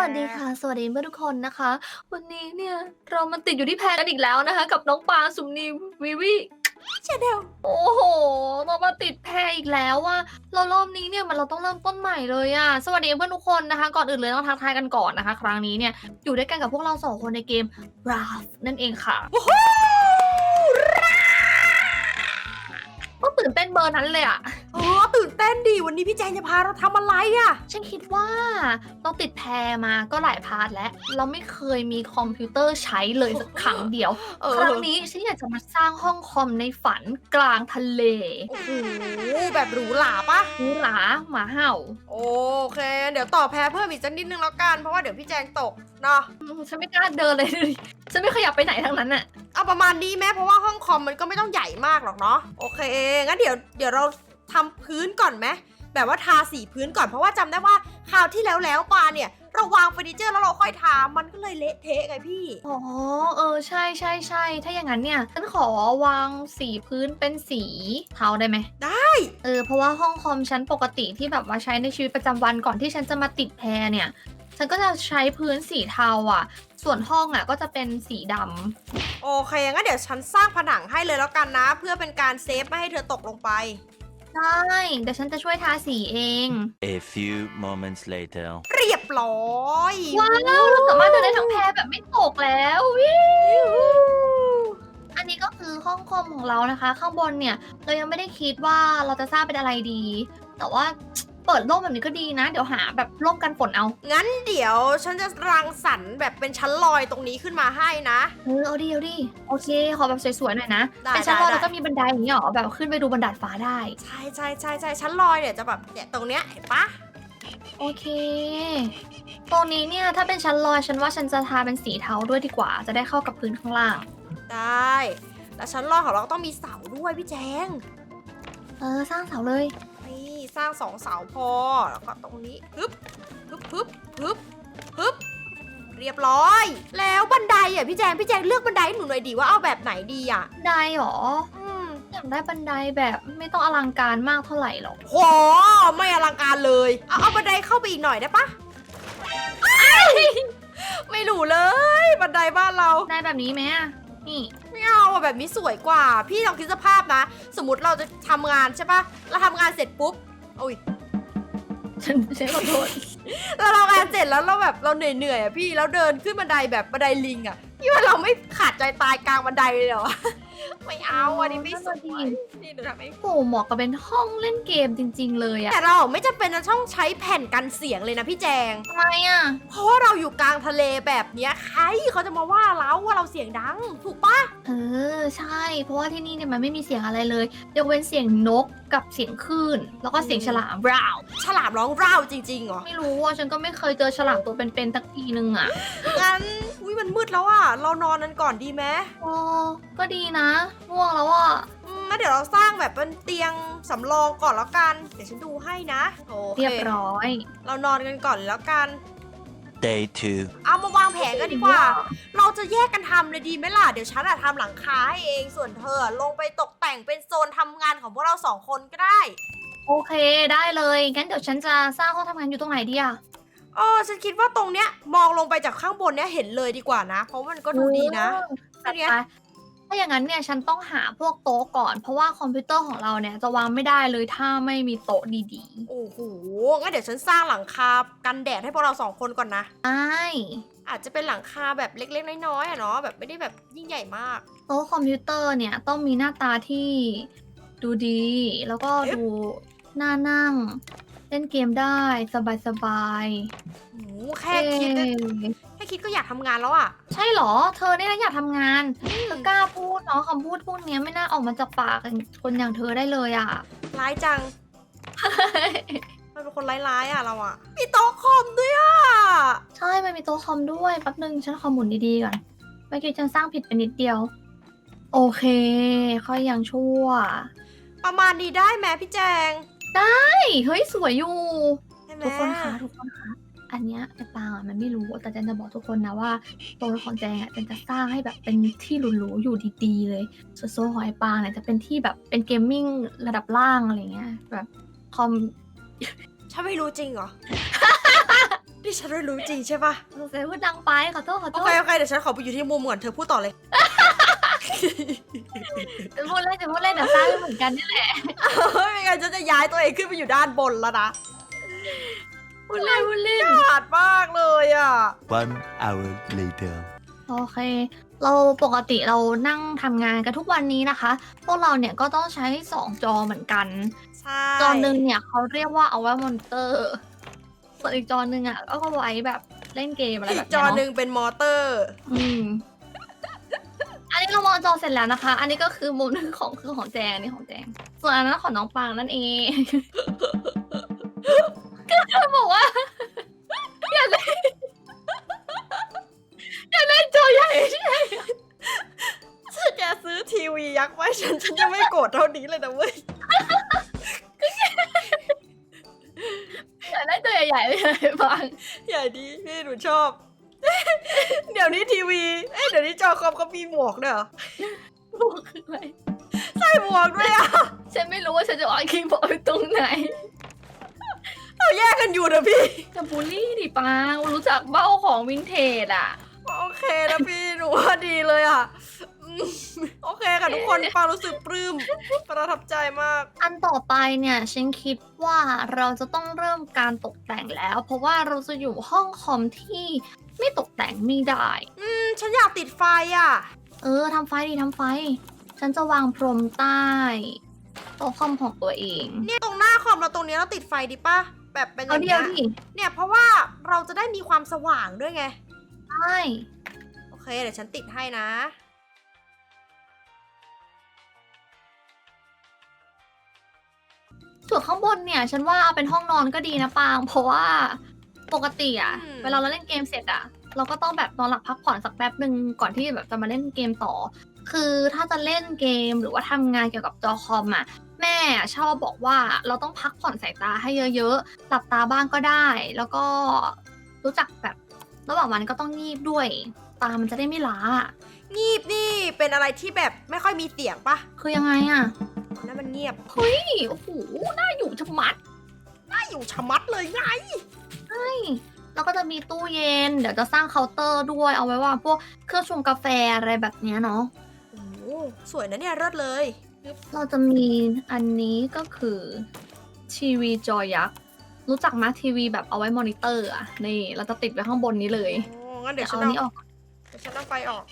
วัสดีค่ะ สวัสดีเพื่อนทุกคนนะคะ วันนี้เนี่ยเรามาติดอยู่ที่แพกันอีกแล้วนะคะ กับน้องปลาสุมนีวิวิชาแนลโอ้โหเรามาติดแพอีกแล้วว่าเรารอบนี้เนี่ยมันเราต้องเริ่มต้นใหม่เลยอะสวัสดีเพื่อนทุกคนนะคะ ก่อนอื่นเลยต้องทักทายกันก่อนนะคะ ครั้งนี้เนี่ยอยู่ด้วยกันกับพวกเราสองคนในเกม r a f นั่นเองค่ะก็ตื่นเต้นเบอร์นั้นเลยอะอ๋อตื่น เต้นดีวันนี้พี่แจงจะพาเราทำอะไรอะฉันคิดว่าเราติดแพรมาก็หลายพาร์ทแล้ว เราไม่เคยมีคอมพิวเตอร์ใช้เลยสักครั้งเดียว เออครั้งนี้ฉันอยากจะมาสร้างห้องคอมในฝันกลางทะเลโอ้โหแบบหรูหราปะ หรูหราหมาเห่าโอเค เดี๋ยวต่อแพ้เพิ่มอีกสักนิดนึงแล้วกัน เพราะว่าเดี๋ยวพี่แจงตกเนาะอืมฉันไม่กล้าเดินเลย ฉันไม่ขยับไปไหนทั้งนั้นน่ะเอาประมาณนี้แม้เพราะว่าห้องคอมมันก็ไม่ต้องใหญ่มากหรอกเนาะโอเคงั้นเดี๋ยวเดี๋ยวเรา ทำพื้นก่อนไหมแบบว่าทาสีพื้นก่อนเพราะว่าจำได้ว่าคราวที่แล้วแล้วมาเนี่ยเราวางเฟอร์นิเจอร์แล้วเราค่อยทา มันก็เลยเละเทะไงพี่ อ๋อ เออ ใช่ใช่ใช่ ถ้าอย่างนั้นเนี่ย ฉันขอวางสีพื้นเป็นสีเทาได้ไหม ได้ เออ เพราะว่าห้องคอมฉันปกติที่แบบว่าใช้ในชีวิตประจำวันก่อนที่ฉันจะมาติดแพรเนี่ย ฉันก็จะใช้พื้นสีเทาอะ ส่วนห้องอะก็จะเป็นสีดำโอเค งั้นเดี๋ยวฉันสร้างผนังให้เลยแล้วกันนะ เพื่อเป็นการเซฟไม่ให้เธอตกลงไป ได้เดี๋ยวฉันจะช่วยทาสีเอง A few moments later. เรียบร้อยว้าวเราสามารถเดินได้ทั้งแพรแบบไม่ตกแล้ววิวอันนี้ก็คือห้องคอมของเรานะคะ ข้างบนเนี่ย เรายังไม่ได้คิดว่าเราจะสร้างเป็นอะไรดี แต่ว่า เปิดร่มแบบนี้ก็ดีนะ เดี๋ยวหาแบบร่มกันฝนเอา งั้นเดี๋ยวฉันจะรังสรรค์แบบเป็นชั้นลอยตรงนี้ขึ้นมาให้นะ เออเอาดิเอาดิโอเค ขอแบบสวยๆหน่อยนะได้เป็นชั้นลอยได้ แล้วก็มีบันไดอย่างนี้เหรอแบบขึ้นไปดูบนดาดฟ้าได้ ใช่ใช่ใช่ใช่ชั้นลอยเนี่ยจะแบบเนี่ยตรงเนี้ยเห็นปะโอเค ตรงนี้เนี่ยถ้าเป็นชั้นลอยฉันว่าฉันจะทาเป็นสีเทาด้วยดีกว่า จะได้เข้ากับพื้นข้างล่าง ได้ แล้วชั้นลอยของเราก็ต้องมีเสาด้วยพี่แจง เออสร้างเสาเลย นี่สร้างสองเสาพอ แล้วก็ตรงนี้ฮึบฮึบฮึบฮึบฮึบเรียบร้อย แล้วบันไดอะพี่แจงพี่แจงเลือกบันไดให้หนูหน่อยดีว่าเอาแบบไหนดีอะ บันไดเหรออืมอยากได้บันไดแบบไม่ต้องอลังการมากเท่าไหร่หรอก โหไม่อลังการเลย เอาเอาบันไดเข้าไปอีกหน่อยได้ปะไม่รู้เลย บันไดบ้านเรา ได้แบบนี้ไหมอะนี่ไม่ เอาอะแบบนี้สวยกว่า พี่ลองคิดสภาพนะ สมมติเราจะทำงานใช่ปะเราทำงานเสร็จปุ๊บโอ้ย ฉันฉันขอโทษ เราทำงานเสร็จแล้วเราแบบเราเหนื่อยๆอะพี่แล้วเดินขึ้นบันไดแบบบันไดลิงอะพี่ว่าเราไม่ขาดใจตายกลางบันไดเลยเหรอ ไม่เอาอันนี้ไม่สวยนี่หนูทำเองโอ้เหมาะกับเป็นห้องเล่นเกมจริง ๆ เลยอะแต่เราไม่จำเป็นจะต้องใช้แผ่นกันเสียงเลยนะพี่แจง ทำไมอะเพราะว่าเราอยู่กลางทะเลแบบเนี้ยใครเขาจะมาว่าเราว่าเราเสียงดัง ถูกปะเออใช่ เพราะว่าที่นี่เนี่ยมันไม่มีเสียงอะไรเลยยกเว้นเสียงนกกับเสียงคลื่นแล้วก็เสียงฉลามบราวฉลามร้องร่าวจริงๆเหรอ ไม่รู้อะฉันก็ไม่เคยเจอฉลามตัวเป็นๆสักทีนึงอะงั้นอุ้ยมันมืดแล้วอะ เรานอนกันก่อนดีไหมโอ้ก็ดีนะง่วงแล้วอะ อืมงั้นเดี๋ยวเราสร้างแบบเป็นเตียงสำรองก่อนแล้วกัน เดี๋ยวฉันดูให้นะโอเคเรียบร้อยเรานอนกันก่อนแล้วกัน Day 2. เอามาวางแผนกันดีกว่า เราจะแยกกันทำเลยดีไหมล่ะ เดี๋ยวฉันอะทำหลังคาให้เอง ส่วนเธอลงไปตกแต่งเป็นโซนทำงานของพวกเราสองคนก็ได้ โอเคได้เลยงั้นเดี๋ยวฉันจะสร้างห้องทำงานอยู่ตรงไหนดีอะเออฉันคิดว่าตรงเนี้ยมองลงไปจากข้างบนเนี้ยเห็นเลยดีกว่านะ เพราะมันก็ดูดีนะจัอัดนเนี้ยไป ถ้าอย่างนั้นเนี่ยฉันต้องหาพวกโต๊ะก่อน เพราะว่าคอมพิวเตอร์ของเราเนี่ยจะวางไม่ได้เลยถ้าไม่มีโต๊ะดีโอ้โห งั้นเดี๋ยวฉันสร้างหลังคากันแดดให้พวกเราสองคนก่อนนะๆใช่อาจจะเป็นหลังคาแบบเล็กๆ น้อยๆอะเนาะ แบบไม่ได้แบบยิ่งใหญ่มาก โต๊ะคอมพิวเตอร์เนี่ยต้องมีหน้าตาที่ดูดี แล้วก็เอ๊ะ ดูน่านั่ง เล่นเกมได้สบายโอ้โหๆแค่คิดเอ๊นะะ แค่คิดก็อยากทำงานแล้วอะใช่เหรอ เธอเนี่ยนะอยากทำงานเธอกล้าพูดเนาะคำพูดพวกเนี้ยไม่น่าออกมาจากปากคนอย่างเธอได้เลยอะ ร้ายจัง มันเป็นคนร้ายๆอะเราอะมีโต๊ะคอมด้วยอะใช่มันมีโต๊ะคอมด้วยแป๊บนึงฉันขอหมุนดีๆก่อนเมื่อกี้ฉันสร้างผิดไปนิดเดียว โอเค ค่อยยังชั่วประมาณนี้ได้ไหมพี่แจง เฮ้ยเฮ้ยสวยอยู่ ใช่ไหมทุกคนคะทุกคนคะ อันเนี้ยไอ้ปางอะมันไม่รู้แต่เจนจะบอกทุกคนนะว่าโซนของแจงอะเจนจะสร้างให้แบบเป็นที่หรูๆอยู่ดีๆเลยส่วนโซนของไอ้ปางเนี่ยจะเป็นที่แบบเป็นเกมมิ่งระดับล่างอะไรเงี้ยแบบคอมฉันไม่รู้จริงเหรอดิฉันไม่รู้จริงใช่ปะสงสัยพูดดังไปขอโทษขอโทโอษเคโอเคเดี๋ยวฉันขอไปอยู่ที่มุมก่อนเธอพูดต่อเลย จะพูดเล่นจะพูดเล่นเดี๋ยวสร้างไม่เหมือนกันนี่แหละไม่งั้นฉันจะย้ายตัวเองขึ้นไปอยู่ด้านบนแล้วนะ พูดเล่นพูดเล่นขาดมากเลยอะ One hour later. โอเค เราปกติเรานั่งทำงานกันทุกวันนี้นะคะ พวกเราเนี่ยก็ต้องใช้สองจอเหมือนกัน ใช่จอหนึ่งเนี่ยเขาเรียกว่าเอาไว้มอนิเตอร์ ส่วนอีกจอหนึ่งอะก็ไว้แบบเล่นเกมอะไรอีแบกบจอเนี้ยหนึ่เนาะงเป็นมอเตอร์ อืม อันนี้เรามองจอเสร็จแล้วนะคะ อันนี้ก็คือมุมหนึ่งของคือของแจงอันนี้ของแจง ส่วนอันนั้นของน้องปางนั่นเอง ก็บอกว่า อย่าเล่นอย่าเล่นจอใหญ่ใช่ไหมถ้าแกซื้อทีวียักษ์ไว้ฉันฉันยังไม่โกรธเท่านี้เลยนะเว้ย อย่าเล่นจอใหญ่ๆเลยปางใหญ่ดีพี่หนูชอบ เดี๋ยวนี้ทีวี เอ้ยเดี๋ยวนี้จอคอมเขามีหมวกด้วยเหรอบอกคืออะไรใส่หมวกด้วยอะ ฉันไม่รู้ว่าฉันจะวางคีย์บอร์ดไว้ตรงไหน เราแยกกันอยู่นะพี่จะบูลลี่ดิปางรู้จักเบ้าของวินเทจอะ โอเคนะพี่หนูว่าดีเลยอะอืมโอเคค่ะทุกคนฟังรู้สึกปลื้มประทับใจมาก อันต่อไปเนี่ยฉันคิดว่าเราจะต้องเริ่มการตกแต่งแล้ว เพราะว่าเราจะอยู่ห้องคอมที่ไม่ตกแต่งไม่ได้ อืมฉันอยากติดไฟอะ เออทำไฟดีทำไฟ ฉันจะวางพรมใต้โต๊ะคอมของตัวเอง เนี่ยตรงหน้าคอมเราตรงนี้เราติดไฟดีป่ะ แบบเป็นอเอาย่างเดีเงี้ยวยดิเนี่ยเพราะว่าเราจะได้มีความสว่างด้วยไง ใช่โอเคเดี๋ยวฉันติดให้นะ ส่วนข้างบนเนี่ย ฉันว่าเอาเป็นห้องนอนก็ดีนะปาง เพราะว่าปกติอะอืม เวลาเราเล่นเกมเสร็จอะเราก็ต้องแบบนอนหลับพักผ่อนสักแป๊บหนึ่งก่อนที่แบบจะมาเล่นเกมต่อ คือถ้าจะเล่นเกมหรือว่าทำงานเกี่ยวกับจอคอมอะ แม่ชอบบอกว่าเราต้องพักผ่อนสายตาให้เยอะๆ หลับตาบ้างก็ได้ แล้วก็รู้จักแบบระหว่างวันก็ต้องงีบด้วย ตามันจะได้ไม่ล้า งีบนี่เป็นอะไรที่แบบไม่ค่อยมีเสียงปะคือยังไงอะตอนนั้นมันเงียบเฮ้ยโอ้โหน่าอยู่ชะมัดน่าอยู่ชะมัดเลยไงแล้วก็จะมีตู้เย็น เดี๋ยวจะสร้างเคาน์เตอร์ด้วยเอาไว้ว่าพวกเครื่องชงกาแฟอะไรแบบเนี้ยเนาะโอ้โหสวยนะเนี่ยเลิศเลย เราจะมีอันนี้ก็คือทีวีจอยักษ์ รู้จักไหมทีวีแบบเอาไว้มอนิเตอร์อะ นี่ เราจะติดไว้ข้างบนนี้เลยโอ้งั้นเดี๋ยวเอาฉันอันเอานี้ออกเดี๋ยวฉันเอาไฟออก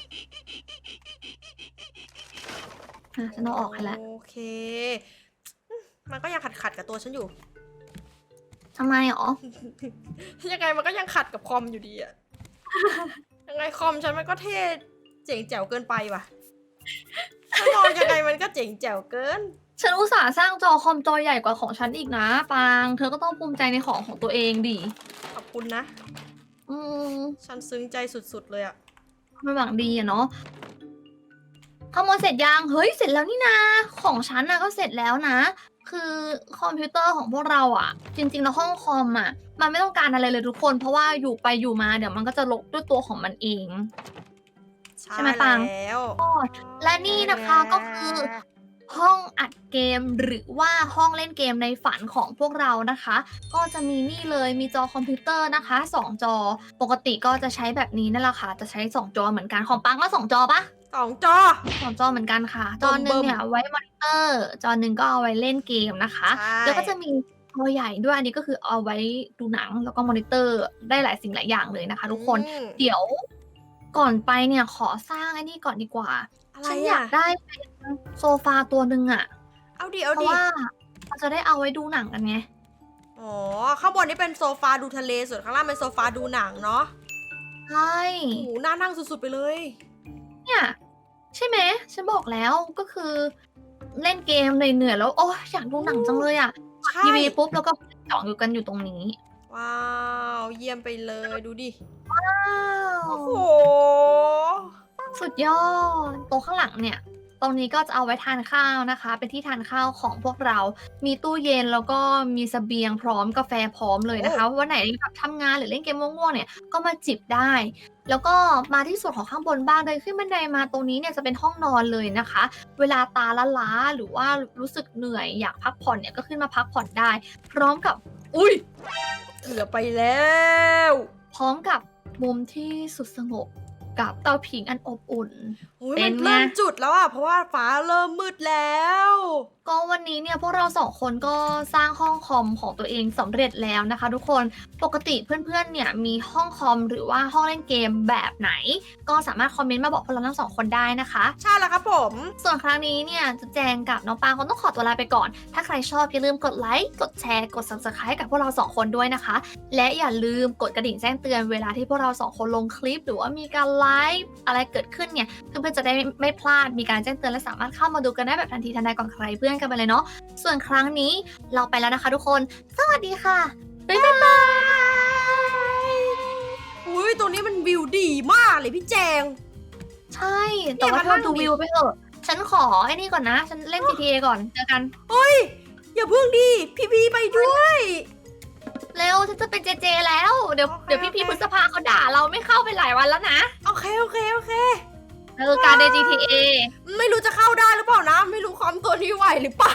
อะฉันเอาออกให้แล้วโอเคอืมมันก็ยังขัดขัดๆกับตัวฉันอยู่ ทำไมหรอยังไงมันก็ยังขัดกับคอมอยู่ดีอะ ยังไงคอมฉันมันก็เท่เจ๋งแจ๋วเกินไปว่ะถ้า มองยังไงมันก็เจ๋งแจ๋วเกิน ฉันอุตส่าห์สร้างจอคอมจอใหญ่กว่าของฉันอีกนะ ปาง เธอก็ต้องภูมิใจในของของตัวเองดิ ขอบคุณนะ อืมฉันซึ้งใจสุดๆเลยอะไม่หวังดีอะเนาะขโมยเสร็จยัง เฮ้ย เสร็จแล้วนี่นา ของฉันนะก็เสร็จแล้วนะ คือคอมพิวเตอร์ของพวกเราอะจริงๆแล้วห้องคอมอะมันไม่ต้องการอะไรเลยทุกคน เพราะว่าอยู่ไปอยู่มาเดี๋ยวมันก็จะลกด้วยตัวของมันเอง ใช่ไหมปัง แล้วและนี่นะคะก็คือห้องอัดเกมหรือว่าห้องเล่นเกมในฝันของพวกเรานะคะ ก็จะมีนี่เลยมีจอคอมพิวเตอร์นะคะสองจอปกติก็จะใช้แบบนี้นั่นแหละค่ะ จะใช้สองจอเหมือนกันของปังก็สองจอปะสองจอ สองจอเหมือนกันค่ะ จอหนึ่งเนี่ยไว้มอนิเตอร์จอหนึ่งก็เอาไว้เล่นเกมนะคะ ใช่ แล้วก็จะมีจอใหญ่ด้วยอันนี้ก็คือเอาไว้ดูหนังแล้วก็มอนิเตอร์ได้หลายสิ่งหลายอย่างเลยนะคะ ทุกคน อืม เดี๋ยว ก่อนไปเนี่ยขอสร้างไอ้นี่ก่อนดีกว่า อะไรฉันอยาอะกได้เป็นโซฟาตัวหนึ่งอะเอาดิเพเอาราะดิว่าเราจะได้เอาไว้ดูหนังกันไง อ๋อข้างบนนี่เป็นโซฟาดูทะเลส่วนข้างล่างเป็นโซฟาดูหนังเนาะใช่ โอ้โหน่านั่งสุดๆไปเลย เนี่ยใช่ไหมฉันบอกแล้วก็คือ เล่นเกมเหนื่อยๆแล้ว โอ้ยอยากดูหนังจังเลยอะใช่ ทีวีปุ๊บแล้วก็จ่องอยู่กันอยู่ตรงนี้ ว้าว เยี่ยมไปเลยดูดิ ว้าโอ้วโห สุดยอดตรงข้างหลังเนี่ย ตรงนี้ก็จะเอาไว้ทานข้าวนะคะ เป็นที่ทานข้าวของพวกเรา มีตู้เย็นแล้วก็มีเสบียงพร้อมกาแฟพร้อมเลยนะคะวันไหนแบบทำงานหรือเล่นเกมง่วงๆเนี่ยก็มาจิบได้ แล้วก็มาที่ส่วนของข้างบนบ้างเดินขึ้นบันไดมาตรงนี้เนี่ยจะเป็นห้องนอนเลยนะคะ เวลาตาล้าๆหรือว่ารู้สึกเหนื่อยอยากพักผ่อนเนี่ยก็ขึ้นมาพักผ่อนได้ พร้อมกับ อุ้ยเกือบไปแล้ว พร้อมกับมุมที่สุดสงบ กับเตาผิงอันอบอุ่นอุ๊ยเป็มันนไง เริ่มจุดแล้วอะ เพราะว่าฟ้าเริ่มมืดแล้ว ก็วันนี้เนี่ยพวกเราสองคนก็สร้างห้องคอมของตัวเองสำเร็จแล้วนะคะ ทุกคนปกติเพื่อนๆเนี่ยมีห้องคอมหรือว่าห้องเล่นเกมแบบไหน ก็สามารถคอมเมนต์มาบอกพวกเราทั้งสองคนได้นะคะ ใช่แล้วครับผม ส่วนครั้งนี้เนี่ยจะแจงกับน้องปางคงต้องขอตัวลาไปก่อน ถ้าใครชอบอย่าลืมกดไลค์กดแชร์กด subscribe กับพวกเราสองคนด้วยนะคะ และอย่าลืมกดกระดิ่งแจ้งเตือนเวลาที่พวกเราสองคนลงคลิป หรือว่ามีการไลฟ์อะไรเกิดขึ้นเนี่ยเพื่อนๆจะได้ไม่ไม่พลาดมีการแจ้งเตือนและสามารถเข้ามาดูกันได้แบบทันทีทันใดก่อนใครเพื่อนกันไปเลยเนาะส่วนครั้งนี้เราไปแล้วนะคะทุกคน สวัสดีค่ะบ๊ายบายอุ้ยตรงนี้มันวิวดีมากเลยพี่แจง ใช่แต่ว่าเนี่ยมานั่เธองดูดิวิวไปเถอะฉันขอไอ้นี่ก่อนนะ ฉันเล่น GTA ก่อนเจอกันเฮ้ยอย่าเพิ่งดิพี่พีไปด้วย เร็วฉันจะเป็นเจเจแล้ว เดี๋ยวโอเคเดี๋ยวพี่โอพี่เค พฤษภาเขาด่าเราไม่เข้าไปหลายวันแล้วนะโอเคโอเคโอเค เออการใน GTA ไม่รู้จะเข้าได้หรือเปล่านะ ไม่รู้ความตัวนี้ไหวหรือเปล่า